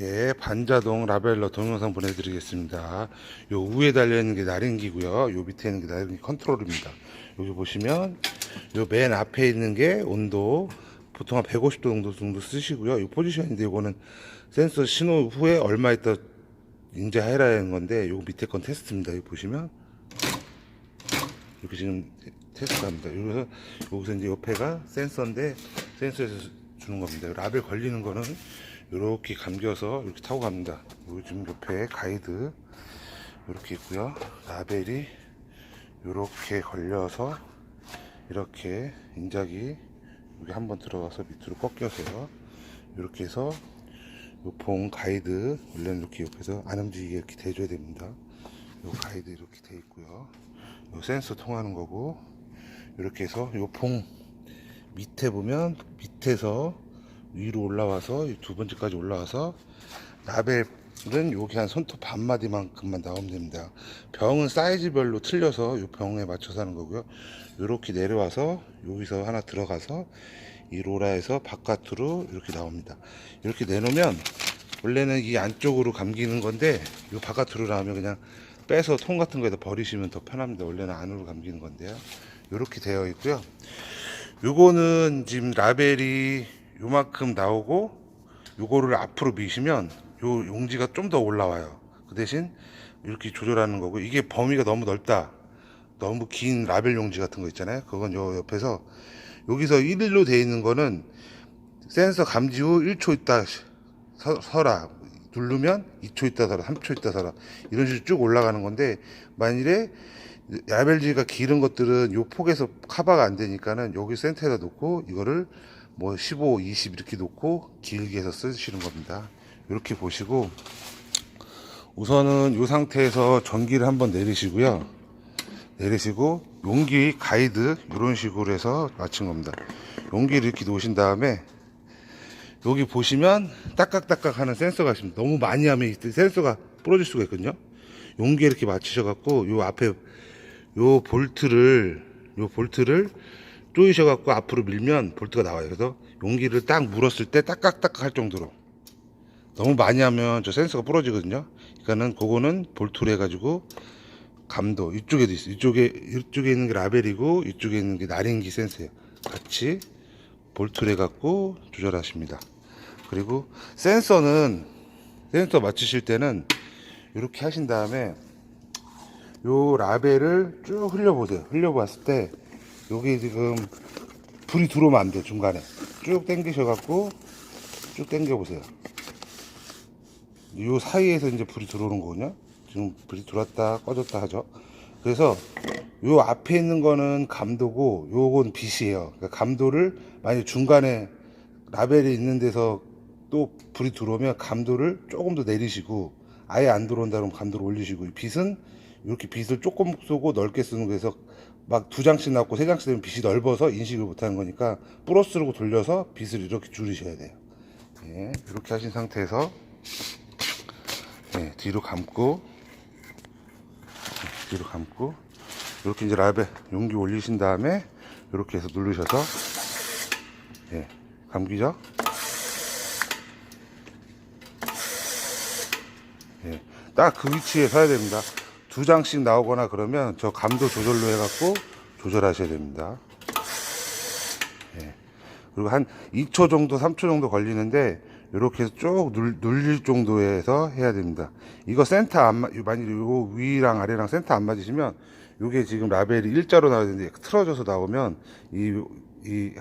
예, 반자동 라벨러 동영상 보내드리겠습니다. 요 위에 달려있는 게 나린기고요. 요 밑에 있는 게 나린기 컨트롤입니다. 여기 보시면 요 맨 앞에 있는 게 온도 보통 한 150도 정도 정도 쓰시고요. 이 포지션인데 요거는 센서 신호 후에 얼마 있다 인지해라는 건데 요 밑에 건 테스트입니다. 여기 보시면 이렇게 지금 테스트합니다. 여기서 여기서 이제 옆에가 센서인데 센서에서 주는 겁니다. 라벨 걸리는 거는 이렇게 감겨서 이렇게 타고 갑니다. 지금 옆에 가이드 이렇게 있고요. 라벨이 이렇게 걸려서 이렇게 인작이 여기 한번 들어가서 밑으로 꺾여서요. 이렇게 해서 요봉 가이드 원래는 이렇게 옆에서 안 움직이게 이렇게 대줘야 됩니다. 요 가이드 이렇게 돼 있고요. 요 센서 통하는 거고 이렇게 해서 요봉 밑에 보면 밑에서 위로 올라와서 이두 번째까지 올라와서 라벨은 여기 한 손톱 반마디만큼만 나오면 됩니다. 병은 사이즈별로 틀려서 이 병에 맞춰서 하는 거고요. 이렇게 내려와서 여기서 하나 들어가서 이 로라에서 바깥으로 이렇게 나옵니다. 이렇게 내놓으면 원래는 이 안쪽으로 감기는 건데 이 바깥으로 나오면 그냥 빼서 통 같은 거에다 버리시면 더 편합니다. 원래는 안으로 감기는 건데요. 이렇게 되어 있고요. 요거는 지금 라벨이 요만큼 나오고 요거를 앞으로 미시면 요 용지가 좀 더 올라와요. 그 대신 이렇게 조절하는 거고 이게 범위가 너무 넓다. 너무 긴 라벨 용지 같은 거 있잖아요. 그건 요 옆에서 여기서 1일로 돼 있는 거는 센서 감지 후 1초 있다 서, 서라 누르면 2초 있다 서라 3초 있다 서라 이런 식으로 쭉 올라가는 건데 만일에 라벨지가 길은 것들은 요 폭에서 커버가 안 되니까는 여기 센터에다 놓고 이거를 뭐 15, 20 이렇게 놓고 길게 해서 쓰시는 겁니다. 이렇게 보시고 우선은 이 상태에서 전기를 한번 내리시고요. 내리시고 용기 가이드 이런 식으로 해서 맞춘 겁니다. 용기를 이렇게 놓으신 다음에 여기 보시면 딱딱딱딱 하는 센서가 있습니다. 너무 많이 하면 이 센서가 부러질 수가 있거든요. 용기 이렇게 맞추셔갖고 요 앞에 요 볼트를 요 볼트를 조이셔갖고 앞으로 밀면 볼트가 나와요. 그래서 용기를 딱 물었을 때 딱딱딱 할 정도로 너무 많이 하면 저 센서가 부러지거든요. 그러니까는 그거는 볼트로 해가지고 감도 이쪽에도 있어. 요 이쪽에 이쪽에 있는 게 라벨이고 이쪽에 있는 게 나린기 센서예요. 같이 볼트로 해갖고 조절하십니다. 그리고 센서는 센서 맞추실 때는 이렇게 하신 다음에 요 라벨을 쭉 흘려보세요. 흘려봤을 때 여기 지금 불이 들어오면 안 돼. 중간에 쭉 당기셔갖고 쭉 당겨보세요. 요 사이에서 이제 불이 들어오는 거거든요. 지금 불이 들어왔다 꺼졌다 하죠. 그래서 요 앞에 있는 거는 감도고 요건 빛이에요. 그러니까 감도를 만약 중간에 라벨이 있는 데서 또 불이 들어오면 감도를 조금 더 내리시고 아예 안 들어온다 그러면 감도를 올리시고 이 빛은 이렇게 빛을 조금 쏘고 넓게 쓰는 거에서 막 두 장씩 나고 세 장씩 되면 빛이 넓어서 인식을 못하는 거니까 플러스로 돌려서 빛을 이렇게 줄이셔야 돼요. 예, 이렇게 하신 상태에서 네, 뒤로 감고 뒤로 감고 이렇게 이제 라벨 용기 올리신 다음에 이렇게 해서 누르셔서 예, 감기죠? 예, 딱 그 위치에 서야 됩니다. 두 장씩 나오거나 그러면 저 감도 조절로 해갖고 조절하셔야 됩니다. 예. 그리고 한 2초 정도, 3초 정도 걸리는데 이렇게 해서 쭉 눌, 눌릴 정도에서 해야 됩니다. 이거 센터 안 맞, 만약에 요 위랑 아래랑 센터 안 맞으시면 요게 지금 라벨이 일자로 나와야 되는데 틀어져서 나오면 이, 이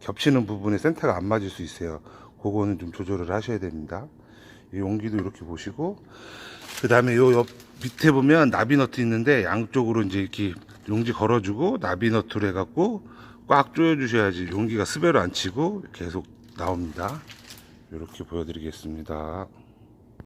겹치는 부분에 센터가 안 맞을 수 있어요. 그거는 좀 조절을 하셔야 됩니다. 이 용기도 이렇게 보시고 그 다음에 요 옆 밑에 보면 나비너트 있는데 양쪽으로 이제 이렇게 용지 걸어주고 나비너트로 해갖고 꽉 조여주셔야지 용기가 스베로 안 치고 계속 나옵니다. 이렇게 보여드리겠습니다.